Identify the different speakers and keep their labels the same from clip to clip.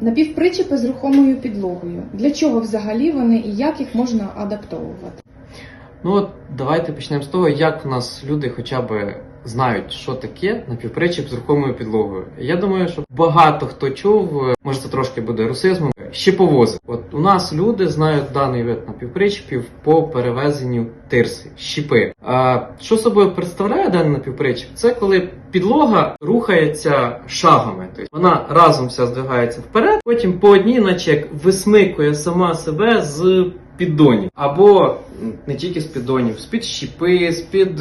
Speaker 1: Напівпричепи з рухомою підлогою. Для чого взагалі вони і як їх можна адаптовувати?
Speaker 2: Ну от давайте почнемо з того, як в нас люди хоча б знають, що таке напівпричіп з рухомою підлогою. Я думаю, що багато хто чув, може це трошки буде русизмом, щеповози. От у нас люди знають даний вид напівпричепів по перевезенню тирси, щіпи. А що собою представляє даний напівпричіп? Це коли підлога рухається шагами. Тобто вона разом вся здвигається вперед, потім по одній, наче як висмикує сама себе з піддонів. Або не тільки з піддонів, з-під щіпи, з-під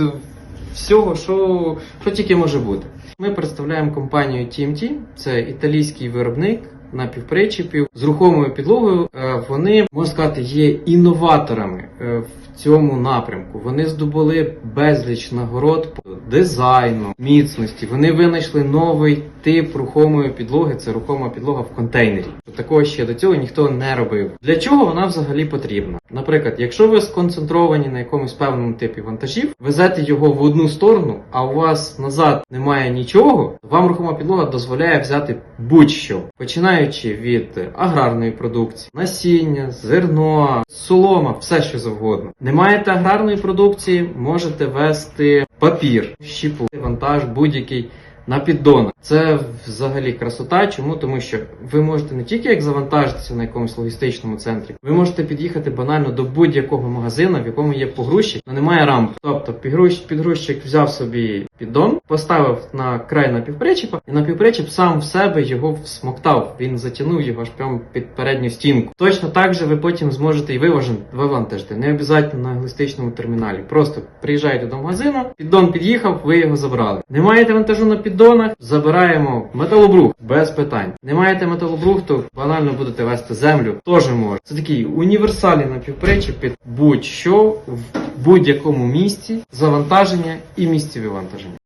Speaker 2: всього, що, що тільки може бути. Ми представляємо компанію TMT, це італійський виробник напівпричепів з рухомою підлогою. Е, Вони, можна сказати, є інноваторами е, в цьому напрямку. Вони здобули безліч нагород по дизайну, міцності. Вони винайшли новий тип рухомої підлоги. Це рухома підлога в контейнері. Такого ще до цього ніхто не робив. Для чого вона взагалі потрібна? Наприклад, якщо ви сконцентровані на якомусь певному типі вантажів, везете його в одну сторону, а у вас назад немає нічого, вам рухома підлога дозволяє взяти будь-що, починаючи від аграрної продукції, насіння, зерно, солома, все що завгодно. Не маєте аграрної продукції, можете вести папір, щіпу, вантаж будь-який. На піддонах. Це взагалі красота. Чому? Тому що ви можете не тільки як завантажитися на якомусь логістичному центрі, ви можете під'їхати банально до будь-якого магазину, в якому є погрузчик, але немає рамки. Тобто підгрузчик, взяв собі піддон, поставив на край напівпричепа, і напівпричеп сам в себе його всмоктав. Він затягнув його аж прямо під передню стінку. Точно так же ви потім зможете і вивантажити. Не обов'язково на логістичному терміналі. Просто приїжджаєте до магазину, піддон під'їхав, ви його забрали. Не маєте вантажу на піддонах, забираємо металобрух без питань. Не маєте металобрухту, банально будете вести землю, теж може. Це такий універсальний напівпричіп під будь-що в будь-якому місці завантаження і місці вивантаження.